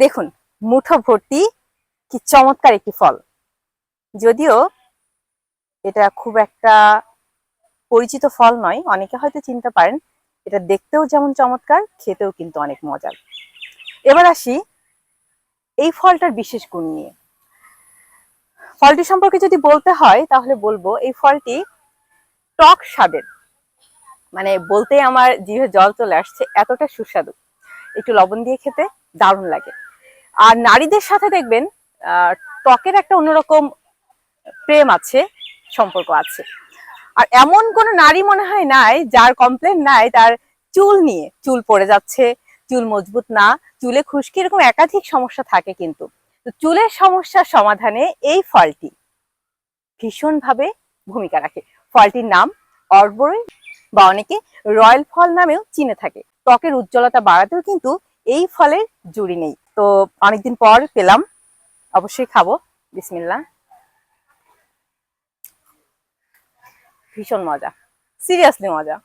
দেখুন, মুঠো ভর্তি কি চমৎকার একটি ফল। যদিও এটা খুব একটা পরিচিত ফল নয়, অনেকে হয়তো চিনতে পারেন, এটা দেখতেও যেমন চমৎকার, খেতেও কিন্তু অনেক মজার। এবার আসি এই ফলটার বিশেষ গুণ নিয়ে। ফলটি সম্পর্কে যদি বলতে হয়, তাহলে বলব এই ফলটি টক স্বাদের। মানে বলতে আমার জিভে জল চলে আসছে, এতটা সুস্বাদু। একটু লবণ দিয়ে খেতে দারুণ লাগে। আর নারীদের সাথে দেখবেন ত্বকের একটা অন্যরকম প্রেম আছে, সম্পর্ক আছে। আর এমন কোন নারী মনে হয় নাই, যার কমপ্লেন নাই, তার চুল নিয়ে, চুল পড়ে যাচ্ছে, চুল মজবুত না, চুলে খুশকি, এরকম একাধিক সমস্যা থাকে কিন্তু। চুলের সমস্যার সমাধানে এই ফলটি ভীষণভাবে ভূমিকা রাখে। ফলটির নাম অর্বরই বা অনেকে রয়্যাল ফল নামেও চিনে থাকে। ত্বকের উজ্জ্বলতা বাড়াতেও কিন্তু এই ফলের জুড়ি নেই। তো অনেকদিন পর পেলাম। অবশ্যই খাব। বিসমিল্লা ভীষণ মজা। সিরিয়াসলি মজা।